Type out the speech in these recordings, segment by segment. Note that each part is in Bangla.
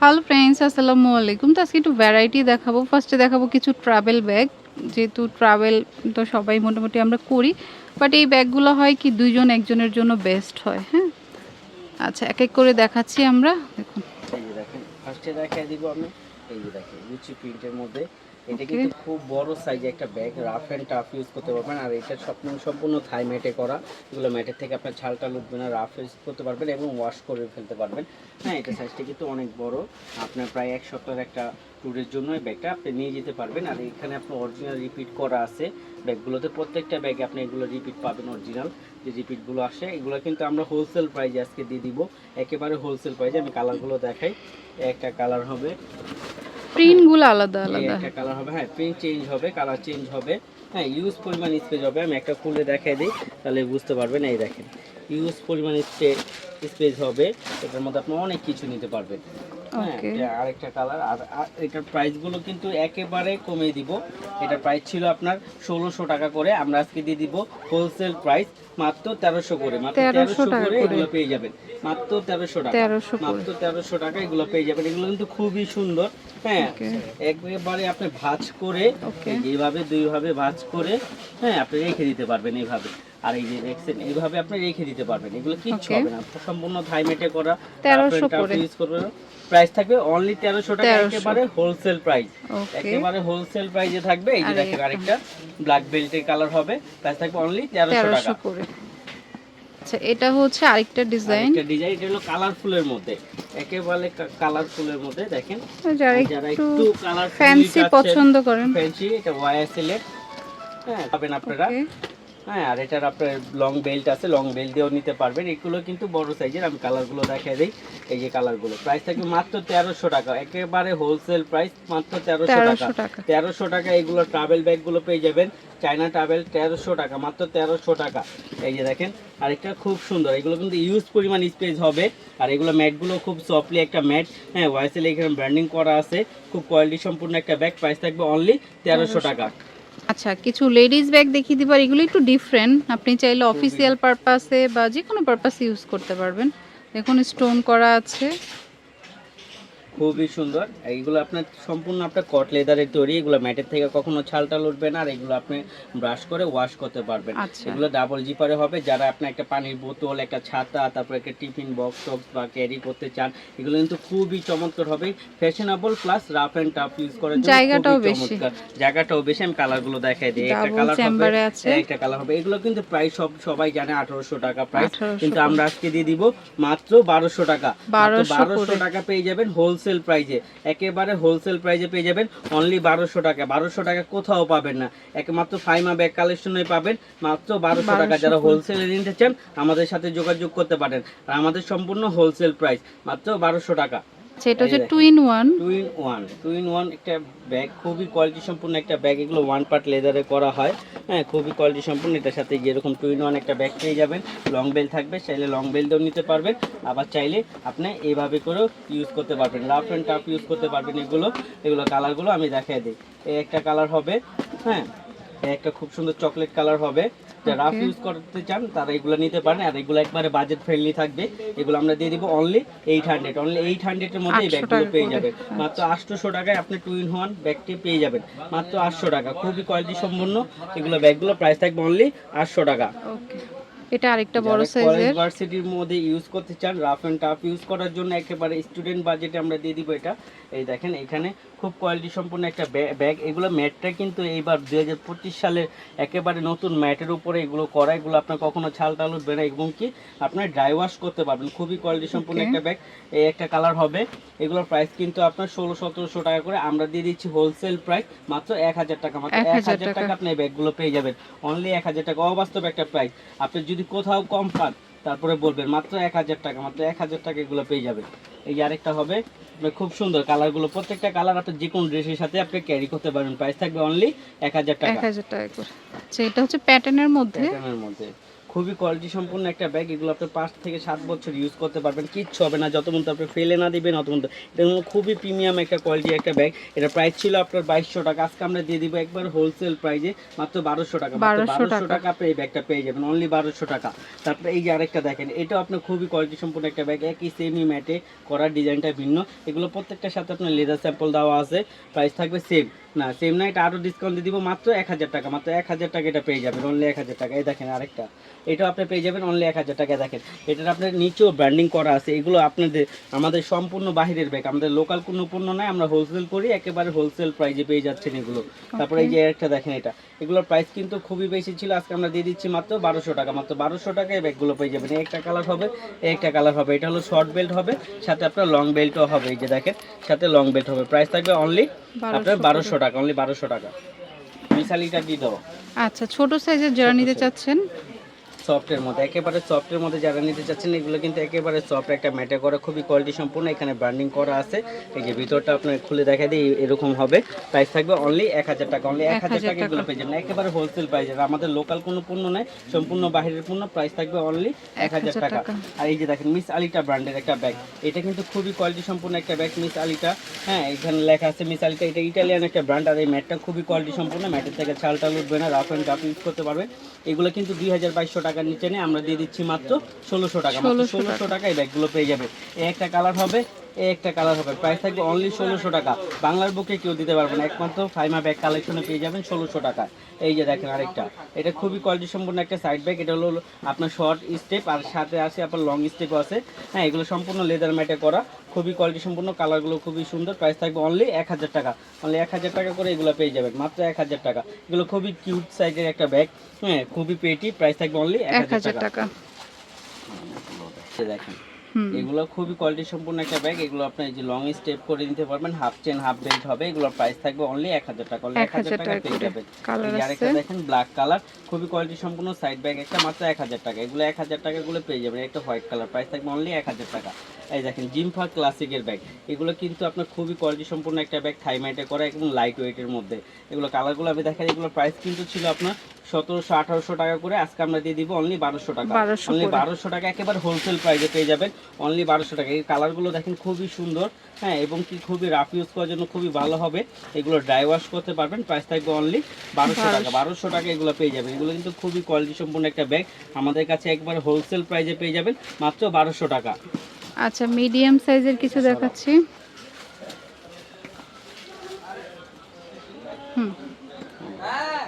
হ্যালো ফ্রেন্ডস আসসালামু আলাইকুম তো আজকে একটু ভ্যারাইটি দেখাবো। ফার্স্টে দেখাবো কিছু ট্রাভেল ব্যাগ যেহেতু ট্রাভেল তো সবাই মোটামুটি আমরা করি। বাট এই ব্যাগগুলো হয় কি, দুইজন একজনের জন্য বেস্ট হয় হ্যাঁ? আচ্ছা এক এক করে দেখাচ্ছি আমরা। দেখুন। ফার্স্টে দেখাই দিব আমি। এই যে দেখেন গুচি প্রিন্টের মধ্যে এটা. কিন্তু খুব বড় সাইজে একটা bag rough and tough use করতে পারবেন। আর এটা সম্পূর্ণ সম্পূর্ণ থাই ম্যাটে করা। এগুলো ম্যাটের থেকে আপনার ছালটা লুটবে না রাফ ইউজ করতে পারবেন এবং ওয়াশ করে ফেলতে পারবেন। হ্যাঁ এটা সাইজটা কিন্তু অনেক বড়। আপনার প্রায় এক সপ্তাহের একটা ট্যুরের জন্য এই ব্যাগটা আপনি নিয়ে যেতে পারবেন। আর এখানে আপনার অরিজিনাল রিপিট করা আছে। ব্যাগগুলোতে প্রত্যেকটা ব্যাগে আপনি এগুলো রিপিট পাবেন অরিজিনাল যে রিপিটগুলো আসে এগুলো কিন্তু আমরা হোলসেল প্রাইজে আজকে দিয়ে দিব। একেবারে হোলসেল প্রাইজে আমি কালারগুলো দেখাই। একটা কালার হবে। প্রিন্টগুলো আলাদা আলাদা। একটা কালার হবে হ্যাঁ প্রিন্ট চেঞ্জ হবে কালার চেঞ্জ হবে। হ্যাঁ ইউজ পরিমাণ স্পেস হবে। আমি একটা খুলে দেখাই দিই তাহলে বুঝতে পারবেন। এই দেখেন ইউজ পরিমাণ স্পেস হবে। এটার মধ্যে আপনি অনেক কিছু নিতে পারবেন। আরেকটা কালার আর এটার প্রাইসগুলো কিন্তু একেবারে কমিয়ে দিব। এটার প্রাইস ছিল আপনার ষোলোশো টাকা করে আমরা আজকে দিয়ে দিব হোলসেল প্রাইস মাত্র তেরোশো করে মাত্র তেরোশো করে। এগুলো পেয়ে যাবেন। মাত্র তেরোশো টাকা মাত্র তেরোশো টাকা এগুলো পেয়ে যাবেন। এগুলো কিন্তু খুবই সুন্দর হ্যাঁ. একবারে আপনি ভাঁজ করে এইভাবে দুইভাবে ভাঁজ করে হ্যাঁ আপনি রেখে দিতে পারবেন এইভাবে। আর এই যে দেখছেন এইভাবে আপনি রেখে দিতে পারবেন। এগুলো কিচ্ছু হবে না। সম্পূর্ণ করা 1300 করে। ইউজ করবেন প্রাইস থাকবে অনলি তেরোশো টাকা একেবারে হোলসেল প্রাইস একেবারে হোলসেল প্রাইসে থাকবে। এই যে দেখেন আরেকটা ব্ল্যাক বেল্টের কালার হবে। প্রাইস থাকবে অনলি তেরোশো তেরোশো টাকা করে। আচ্ছা এটা হচ্ছে আরেকটা ডিজাইন একটা ডিজাইন এটা হলো কালারফুলের মধ্যে। একেবারে কালারফুলের মধ্যে দেখেন। যারা একটু কালার ফ্যান্সি পছন্দ করেন। ফ্যান্সি এটা ওয়াইএসএল এর। হ্যাঁ পাবেন আপনারা. হ্যাঁ আর এটার আপনার লং বেল্ট আছে লং বেল্ট দিয়েও নিতে পারবেন। এগুলো কিন্তু বড় সাইজের আমি কালারগুলো দেখাই দিই এই যে কালারগুলো প্রাইস থাকবে মাত্র তেরোশো টাকা। একেবারে হোলসেল প্রাইস মাত্র তেরোশো টাকা। তেরোশো টাকা। এগুলো ট্রাভেল ব্যাগগুলো পেয়ে যাবেন। চায়না ট্রাভেল তেরোশো টাকা মাত্র তেরোশো টাকা। এই যে দেখেন আরেকটা খুব সুন্দর। এগুলো কিন্তু ইউজ পরিমাণ স্পেস হবে। আর এগুলো ম্যাটগুলো খুব সফটলি একটা ম্যাট হ্যাঁ ওয়াইসেল এখানে ব্র্যান্ডিং করা আছে। খুব কোয়ালিটি সম্পূর্ণ একটা ব্যাগ প্রাইস থাকবে অনলি তেরোশো টাকা। আচ্ছা কিছু লেডিস ব্যাগ দেখিয়ে দিবার, এগুলো একটু ডিফারেন্ট আপনি চাইলে অফিসিয়াল পারপাসে বা যে কোনো পারপাসে ইউজ করতে পারবেন। দেখুন স্টোন করা আছে। খুবই সুন্দর। এইগুলো আপনার সম্পূর্ণ আপনার কট লেদারের তৈরি এগুলো ম্যাটের থেকে কখনো ছালটা উঠবে না আর এগুলো আপনি ব্রাশ করে ওয়াশ করতে পারবেন। আচ্ছা। এগুলো ডাবল জিপারে হবে। যারা আপনি একটা পানির বোতল একটা ছাতা তারপর একটা টিফিন বক্স টক্স বা ক্যারি করতে চান এগুলো কিন্তু খুবই চমৎকার হবে। Fashionable plus rough and tough use করার জন্য জায়গাটাও বেশি। জায়গাটাও বেশি আমি কালারগুলো দেখাই দিই। একটা কালার হবে আছে। একটা কালার হবে। এগুলো কিন্তু প্রাইস সব সবাই জানে আঠারোশো টাকা প্রাইস কিন্তু আমরা আজকে দিয়ে দিব মাত্র বারোশো টাকা। 1200 বারোশো টাকা পেয়ে যাবেন হোলসেল প্রাইজে একেবারে হোলসেল প্রাইজে পেয়ে যাবেন অনলি বারোশো টাকা। বারোশো টাকা কোথাও পাবেন না। একমাত্র ফাইমা ব্যাগ কালেকশনে পাবেন। মাত্র বারোশো টাকা যারা। হোলসেলে নিতে চান আমাদের সাথে যোগাযোগ করতে পারেন। আর আমাদের সম্পূর্ণ হোলসেল প্রাইস মাত্র বারোশো টাকা। আচ্ছা এটা হচ্ছে two in one two in one two in one একটা ব্যাগ খুবই কোয়ালিটি সম্পূর্ণ একটা ব্যাগ এগুলো ওয়ান পার্ট লেদারে করা হয়। হ্যাঁ খুবই কোয়ালিটি সম্পূর্ণ এটার সাথে যেরকম টু ইন ওয়ান একটা ব্যাগ পেয়ে যাবেন। লং বেল থাকবে চাইলে লং বেল দিয়েও নিতে পারবেন আবার চাইলে আপনি এইভাবে করেও ইউজ করতে পারবেন। রাফ অ্যান্ড টাফ ইউজ করতে পারবেন এগুলো এগুলো কালারগুলো আমি দেখাই দিই। এই একটা কালার হবে হ্যাঁ একটা খুব সুন্দর চকলেট কালার হবে। যারা ইউজ করতে চান তারা এগুলো নিতে পারেন আর এগুলো একবারে বাজেট ফ্রেন্ডলি থাকবে। এগুলো আমরা দিয়ে দিব only eight hundred only eight হান্ড্রেডের মধ্যে এই ব্যাগগুলো পেয়ে যাবেন। মাত্র আটশোশো টাকায় আপনি টু ইন ওয়ান ব্যাগটি পেয়ে যাবেন। মাত্র আটশো টাকা খুবই কোয়ালিটি সম্পন্ন এগুলো ব্যাগগুলো প্রাইস থাকবে অনলি আটশো টাকা। ওকে এটা আরেকটা বড় সাইজের ভার্সিটির মধ্যে ইউজ করতে চান রাফ অ্যান্ড টাফ ইউজ করার জন্য একেবারে স্টুডেন্ট বাজেটে আমরা দিয়ে দিব এটা। এই দেখেন এখানে খুব কোয়ালিটি সম্পন্ন একটা ব্যাগ এগুলো ম্যাটটা কিন্তু এইবার দুই হাজার পঁচিশ সালের একেবারে নতুন ম্যাটের উপরে এগুলো করা। এগুলো আপনার কখনো ছাল টাল উঠবে না এবং কি আপনার ড্রাই ওয়াশ করতে পারবেন। খুবই কোয়ালিটি সম্পন্ন একটা ব্যাগ এই একটা কালার হবে। এগুলোর প্রাইস কিন্তু আপনার ষোলো সতেরোশো টাকা করে। আমরা দিয়ে দিচ্ছি হোলসেল প্রাইস মাত্র এক হাজার টাকা। মাত্র এক হাজার টাকা। টাকা। আপনি এই ব্যাগগুলো পেয়ে যাবেন। অনলি এক হাজার টাকা। অবাস্তব একটা প্রাইস আপনি যদি কোথাও কম পান তারপরে বলবেন মাত্র এক হাজার টাকা মাত্র এক হাজার টাকা এগুলো পেয়ে যাবেন। এই যে আরেকটা হবে আপনার খুব সুন্দর কালারগুলো প্রত্যেকটা কালার আপনি যে কোনো ড্রেসের সাথে আপনি ক্যারি করতে পারবেন। প্রাইস থাকবে অনলি এক হাজার টাকা। এক হাজার টাকা করে। আচ্ছা এটা হচ্ছে প্যাটার্নের মধ্যে? প্যাটার্নের মধ্যে। খুবই কোয়ালিটি সম্পূর্ণ একটা ব্যাগ এগুলো আপনি পাঁচ থেকে সাত বছর ইউজ করতে পারবেন। কিচ্ছু হবে না যত মতো আপনি ফেলে না দিবেন অত মতো এটা খুবই প্রিমিয়াম একটা কোয়ালিটি একটা ব্যাগ এটা প্রাইস ছিল আপনার বাইশশো টাকা। আজকে আমরা দিয়ে দিব একবার হোলসেল প্রাইজে মাত্র বারোশো টাকা। বারোশো টাকা। টাকা আপনি এই ব্যাগটা পেয়ে যাবেন। অনলি বারোশো টাকা। তারপরে এই যে আরেকটা দেখেন এটাও আপনার খুবই কোয়ালিটি সম্পূর্ণ একটা ব্যাগ একই সেমি ম্যাটে করার ডিজাইনটা ভিন্ন। এগুলো প্রত্যেকটার সাথে আপনার লেদার স্যাম্পল দেওয়া আছে। প্রাইস থাকবে সেম না সেম না এটা আরও ডিসকাউন্ট দিয়ে দিব মাত্র এক হাজার টাকা। মাত্র এক হাজার টাকা এটা পেয়ে যাবেন। অনলি এক হাজার টাকা। এই দেখেন আরেকটা। এটাও আপনি পেয়ে যাবেন অনলি এক হাজার টাকা। দেখেন এটার আপনার নিচেও ব্র্যান্ডিং করা আছে। এগুলো আপনাদের আমাদের সম্পূর্ণ বাহিরের ব্যাগ আমাদের লোকাল কোনো পণ্য নয় আমরা হোলসেল করি একেবারে হোলসেল প্রাইজে পেয়ে যাচ্ছেন এগুলো। তারপরে এই যে একটা দেখেন এটা। এগুলোর প্রাইস কিন্তু খুবই বেশি ছিল আজকে আমরা দিয়ে দিচ্ছি মাত্র বারোশো টাকা। মাত্র বারোশো টাকায় ব্যাগগুলো পেয়ে যাবেন। একটা কালার হবে একটা কালার হবে। এটা হলো শর্ট বেল্ট হবে সাথে আপনার লং বেল্টও হবে। এই যে দেখেন সাথে লং বেল্ট হবে। প্রাইস থাকবে অনলি আপনার বারোশো টাকা অনলি বারোশো টাকা। মিশালিটা দিয়ে দেবো। আচ্ছা ছোট সাইজের যারা নিতে চাচ্ছেন সফটের মধ্যে। একেবারে সফটের মধ্যে যারা নিতে চাচ্ছেন এগুলো কিন্তু একেবারে সফট একটা ম্যাটে করা। খুবই কোয়ালিটি সম্পূর্ণ। এখানে ব্র্যান্ডিং করা আছে। এই যে ভিতরটা আপনার খুলে দেখা দিই এরকম হবে। প্রাইস থাকবে অনলি এক হাজার টাকা। অনলি এক হাজার টাকা এগুলো পেয়ে যাবেন। একেবারে হোলসেল প্রাইস আমাদের লোকাল কোনো পণ্য নয় সম্পূর্ণ বাহিরের পণ্য। প্রাইস থাকবে অনলি এক হাজার টাকা। টাকা। আর এই যে দেখেন মিস আলিটা ব্র্যান্ডের একটা ব্যাগ এটা কিন্তু খুবই কোয়ালিটি সম্পূর্ণ একটা ব্যাগ মিস আলিটা হ্যাঁ এখানে লেখা আছে মিস আলিটা এটা ইটালিয়ান একটা ব্র্যান্ড আর এই ম্যাটটা খুবই কোয়ালিটি সম্পূর্ণ। ম্যাটের থেকে ছাল টাল উঠবে না রাফ অ্যান্ড টাফ ইউজ করতে পারবে। এগুলো কিন্তু দুই হাজার বাইশশো টাকার নিচে নেই আমরা দিয়ে দিচ্ছি মাত্র ষোলোশো টাকা। মাত্র ষোলোশো টাকায় এই ব্যাগগুলো পেয়ে যাবে। একটা কালার হবে এই একটা কালার হবে। প্রাইস থাকবে অনলি ষোলোশো টাকা। বাংলার বুকে কেউ দিতে পারবে না। একমাত্র ফাইমা ব্যাগ কালেকশনে পেয়ে যাবেন ষোলোশো টাকা। এই যে দেখেন আরেকটা। এটা খুবই কোয়ালিটি সম্পূর্ণ একটা সাইড ব্যাগ এটা হলো আপনার শর্ট স্টেপ আর সাথে আছে আপনার লং স্টেপও আছে। হ্যাঁ এগুলো সম্পূর্ণ লেদার ম্যাটে করা। খুবই কোয়ালিটি সম্পূর্ণ কালারগুলো খুবই সুন্দর। প্রাইস থাকবে অনলি এক হাজার টাকা। অনলি এক হাজার টাকা করে এগুলো পেয়ে যাবেন। মাত্র এক হাজার টাকা। এগুলো খুবই কিউট সাইজের একটা ব্যাগ হ্যাঁ খুবই পেটি প্রাইস থাকবে অনলি এক হাজার টাকা। দেখেন। এগুলো খুবই কোয়ালিটি সম্পূর্ণ একটা ব্যাগ এগুলো আপনি এই যে লং স্টেপ করে নিতে পারবেন হাফ চেন হাফ বেল্ট হবে। এগুলোর প্রাইস থাকবে অনলি এক হাজার টাকা। অনলি এক হাজার 1000 টাকা পেয়ে যাবেন। আরেকটা দেখেন ব্ল্যাক কালার খুবই কোয়ালিটি সম্পূর্ণ সাইড ব্যাগ একটা মাত্র এক হাজার টাকা। এগুলো এক হাজার টাকা গুলো পেয়ে যাবেন। একটা হোয়াইট কালার প্রাইস থাকবে অনলি এক হাজার টাকা। এই দেখেন জিমফা ক্লাসিকের ব্যাগ এগুলো কিন্তু আপনার খুবই কোয়ালিটি সম্পূর্ণ একটা ব্যাগ থাইমাইটে করা এবং লাইট ওয়েটের মধ্যে। এগুলো কালারগুলো আমি দেখাই এগুলো প্রাইস কিন্তু ছিল আপনার সতেরোশো আঠারোশো টাকা করে আজকে আমরা দিয়ে দিব অনলি বারোশো টাকা। অনলি বারোশো টাকা একেবারে হোলসেল প্রাইসে পেয়ে যাবেন। অনলি বারোশো টাকা। এই কালারগুলো দেখেন খুবই সুন্দর হ্যাঁ এবং কি খুবই রাফ ইউজ করার জন্য খুবই ভালো হবে। এগুলো ড্রাই ওয়াশ করতে পারবেন প্রাইস থাকবে অনলি বারোশো টাকা। বারোশো টাকা এগুলো পেয়ে যাবেন। এগুলো কিন্তু খুবই কোয়ালিটি সম্পূর্ণ একটা ব্যাগ আমাদের কাছে একবার হোলসেল প্রাইসে পেয়ে যাবেন মাত্র বারোশো টাকা। আচ্ছা মিডিয়াম সাইজের কিছু দেখাচ্ছি।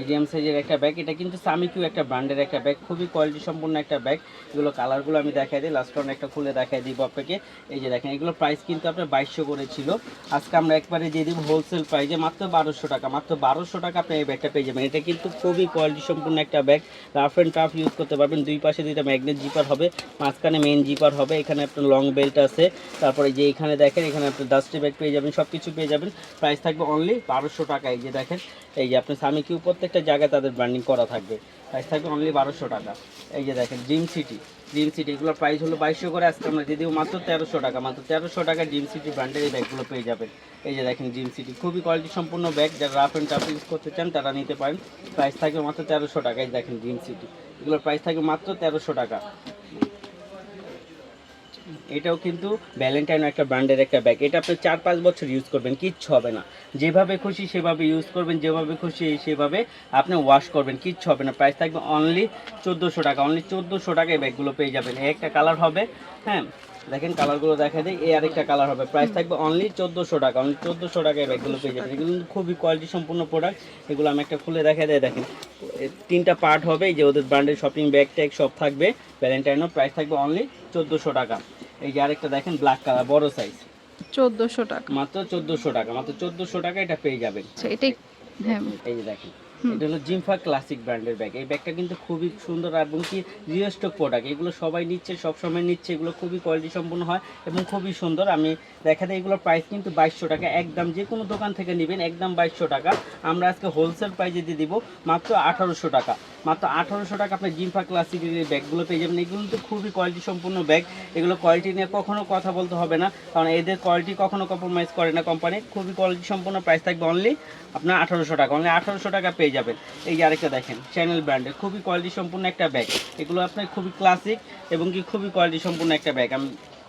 মিডিয়াম সাইজের একটা ব্যাগ এটা কিন্তু সামিকিউ একটা ব্র্যান্ডের একটা ব্যাগ খুবই কোয়ালিটি সম্পূর্ণ একটা ব্যাগ এগুলো কালারগুলো আমি দেখাই দিই। লাস্ট একটা খুলে দেখাই দিব আপনাকে এই যে দেখেন, এগুলো প্রাইস কিন্তু আপনার বাইশশো করে ছিল। আজকে আমরা একবারে দিয়ে দিব হোলসেল প্রাইসে মাত্র বারোশো টাকা, মাত্র বারোশো টাকা আপনি এই ব্যাগটা পেয়ে যাবেন। এটা কিন্তু খুবই কোয়ালিটি সম্পূর্ণ একটা bag rough and tough use করতে পারবেন। দুই পাশে দুইটা ম্যাগনেট জিপার হবে। মাঝখানে মেন জিপার হবে। এখানে আপনার লং বেল্ট আছে। তারপরে যে এখানে দেখেন, এখানে আপনি ডাস্টি ব্যাগ পেয়ে যাবেন। সব কিছু পেয়ে যাবেন। প্রাইস থাকবে অনলি বারোশো টাকা এই যে দেখেন, এই যে আপনি স্বামী কিউ প্রত্যেকটা জায়গায় তাদের ব্র্যান্ডিং করা থাকবে। প্রাইস থাকবে অনলি বারোশো টাকা। এই যে দেখেন ড্রিম সিটি ড্রিম সিটি এগুলোর প্রাইস হলো বাইশশো করে। আজকে আমরা দিয়ে মাত্র তেরোশো টাকা। মাত্র তেরোশো টাকা ড্রিম সিটি ব্র্যান্ডের এই ব্যাগগুলো পেয়ে যাবেন। এই যে দেখেন ড্রিম সিটি খুবই কোয়ালিটি সম্পূর্ণ ব্যাগ যারা রাফ অ্যান্ড টাফ ইউজ করতে চান, তারা নিতে পারেন। প্রাইস থাকবে মাত্র তেরোশো টাকা এই দেখেন ড্রিম সিটি এগুলোর প্রাইস থাকবে মাত্র তেরোশো টাকা। এটাও কিন্তু ভ্যালেন্টাইন একটা ব্র্যান্ডের একটা ব্যাগ এটা আপনি চার পাঁচ বছর ইউজ করবেন, কিচ্ছু হবে না। যেভাবে খুশি সেভাবে ইউজ করবেন, যেভাবে খুশি সেভাবে আপনি ওয়াশ করবেন, কিচ্ছু হবে না। প্রাইস থাকবে অনলি চোদ্দোশো টাকা। অনলি চোদ্দোশো টাকায় ব্যাগগুলো পেয়ে যাবেন। এই একটা কালার হবে হ্যাঁ? দেখেন কালারগুলো দেখা দিই, এই আরেকটা কালার হবে। প্রাইস থাকবে অনলি চোদ্দোশো টাকা। অনলি চোদ্দোশো টাকায় ব্যাগগুলো পেয়ে যাবেন। এগুলো কিন্তু খুবই কোয়ালিটি সম্পূর্ণ প্রোডাক্ট এগুলো আমি একটা খুলে দেখা দেয় দেখেন। তিনটা পার্ট হবে যে ওদের ব্র্যান্ডের শপিং ব্যাগ ট্যাগ সব থাকবে। ভ্যালেন্টাইনও প্রাইস থাকবে অনলি চোদ্দোশো টাকা। এই যে আরেকটা দেখেন ব্ল্যাক কালার বড় সাইজ চোদ্দোশো টাকা। মাত্র চোদ্দোশো টাকা মাত্র চোদ্দোশো টাকা এটা পেয়ে যাবেন। আচ্ছা এটাই হ্যাঁ। এই যে দেখেন। এটা হলো জিমফা ক্লাসিক ব্র্যান্ডের ব্যাগ। এই ব্যাগটা কিন্তু খুবই সুন্দর এবং কি জিও স্টক প্রোডাক্ট এগুলো সবাই নিচ্ছে সব সময় নিচ্ছে, এগুলো খুবই কোয়ালিটি সম্পন্ন হয় এবং খুবই সুন্দর। আমি দেখা যায় এগুলোর প্রাইস কিন্তু বাইশশো টাকা। একদম যে কোনো দোকান থেকে নেবেন, একদম বাইশশো টাকা। আমরা আজকে হোলসেল প্রাইসে দিয়ে দিব মাত্র আঠারোশো টাকা। মাত্র আঠারোশো টাকা আপনি জিমফা ক্লাসিকের এই ব্যাগগুলো পেয়ে যাবেন। এগুলো তো খুবই কোয়ালিটি সম্পূর্ণ ব্যাগ। এগুলো কোয়ালিটি নিয়ে কখনো কথা বলতে হবে না। কারণ এদের কোয়ালিটি কখনো কম্প্রোমাইজ করে না কোম্পানি খুবই কোয়ালিটি সম্পূর্ণ প্রাইস থাকবে অনলি আপনার আঠারোশো টাকা। অনলি আঠারোশো টাকা পেয়ে যাবেন। এই যে আরেকটা দেখেন চ্যানেল ব্র্যান্ডের খুবই কোয়ালিটি সম্পূর্ণ একটা ব্যাগ এগুলো আপনার খুবই ক্লাসিক এবং কি খুবই কোয়ালিটি সম্পূর্ণ একটা ব্যাগ আমি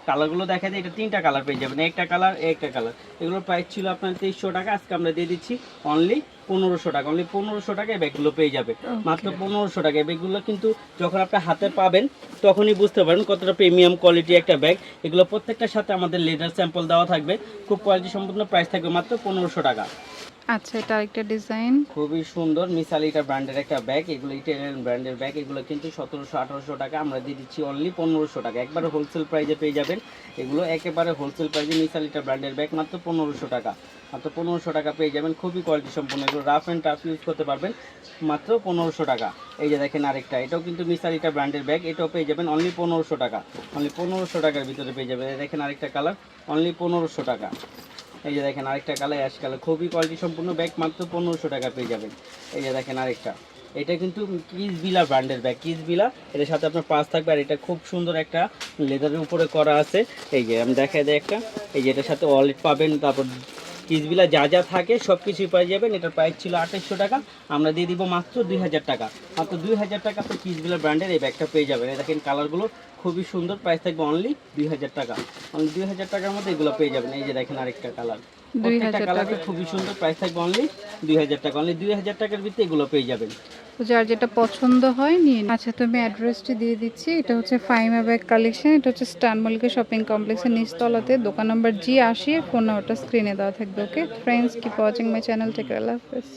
কালারগুলো দেখা যায় এটা তিনটা কালার পেয়ে যাবেন। একটা কালার একটা কালার এগুলোর প্রাইস ছিল আপনার তেইশশো টাকা আজকে আমরা দিয়ে দিচ্ছি অনলি পনেরোশো টাকা। অনলি পনেরোশো টাকায় ব্যাগগুলো পেয়ে যাবে। মাত্র পনেরোশো টাকা এই ব্যাগগুলো কিন্তু যখন আপনি হাতে পাবেন তখনই বুঝতে পারেন কতটা প্রিমিয়াম কোয়ালিটি একটা ব্যাগ এগুলো প্রত্যেকটার সাথে আমাদের লেদার স্যাম্পল দেওয়া থাকবে। খুব কোয়ালিটি সম্পূর্ণ প্রাইস থাকবে মাত্র পনেরোশো টাকা। আচ্ছা এটা আরেকটা ডিজাইন। খুবই সুন্দর। মিসাল এটা ব্র্যান্ডের একটা ব্যাগ এগুলো ইটালিয়ান ব্র্যান্ডের ব্যাগ এগুলো কিন্তু সতেরোশো, আঠারোশো টাকা। আমরা দিয়ে দিচ্ছি অনলি পনেরোশো টাকা। একবারে হোলসেল প্রাইজে পেয়ে যাবেন। এগুলো একেবারে হোলসেল প্রাইজে মিসাল এটা ব্র্যান্ডের ব্যাগ মাত্র পনেরোশো টাকা। মাত্র পনেরোশো টাকা পেয়ে যাবেন। খুবই কোয়ালিটি সম্পূর্ণ এগুলো রাফ অ্যান্ড টাফ ইউজ করতে পারবেন। মাত্র পনেরোশো টাকা। এই যে দেখেন আরেকটা। এটাও কিন্তু মিসাল এটা ব্র্যান্ডের ব্যাগ এটাও পেয়ে যাবেন অনলি পনেরোশো টাকা। অনলি পনেরোশো টাকার ভিতরে পেয়ে যাবেন। দেখেন আরেকটা কালার অনলি পনেরোশো টাকা। এই যে দেখেন আরেকটা কালার অ্যাশ কালার। খুবই কোয়ালিটি সম্পূর্ণ ব্যাগ মাত্র পনেরোশো টাকা পেয়ে যাবেন। এই যে দেখেন আরেকটা। এটা কিন্তু কিস বিলা ব্র্যান্ডের ব্যাগ কিস বিলা এটার সাথে আপনার পাস থাকবে আর এটা খুব সুন্দর একটা লেদারের উপরে করা আছে। এই যে আমি দেখাই দেয় একটা। এই যে এটার সাথে ওয়ালেট পাবেন, তারপর কিসবিলা যা যা থাকে সব কিছুই পাওয়া যাবেন এটার প্রাইস ছিল আঠাশশো টাকা আমরা দিয়ে দিব মাত্র দুই হাজার টাকা। মাত্র দুই হাজার টাকা তো পিসগুলা ব্র্যান্ডের এই ব্যাগটা পেয়ে যাবেন। দেখেন কালারগুলো খুবই সুন্দর প্রাইস থাকবে অনলি দুই হাজার টাকা। অনলি দুই হাজার টাকার মধ্যে এগুলো পেয়ে যাবেন। এই যে দেখেন আরেকটা কালার প্রত্যেকটা 2000 কালারই খুবই সুন্দর প্রাইস থাকবে অনলি দুই হাজার টাকা। অনলি দুই হাজার টাকার ভিতরে এগুলো পেয়ে যাবেন। তো যার যেটা পছন্দ হয়, নিয়ে। আচ্ছা তুমি অ্যাড্রেসটি দিয়ে দিচ্ছি। এটা হচ্ছে ফাইমা ব্যাগ কালেকশন এটা হচ্ছে স্টান মল্লিকা শপিং কমপ্লেক্সের নিচতলাতে। দোকান নম্বর জি আশি, ফোন নাম্বারটা স্ক্রিনে দেওয়া থাকবে okay friends keep watching my channel take আল্লাহ হাফেজ।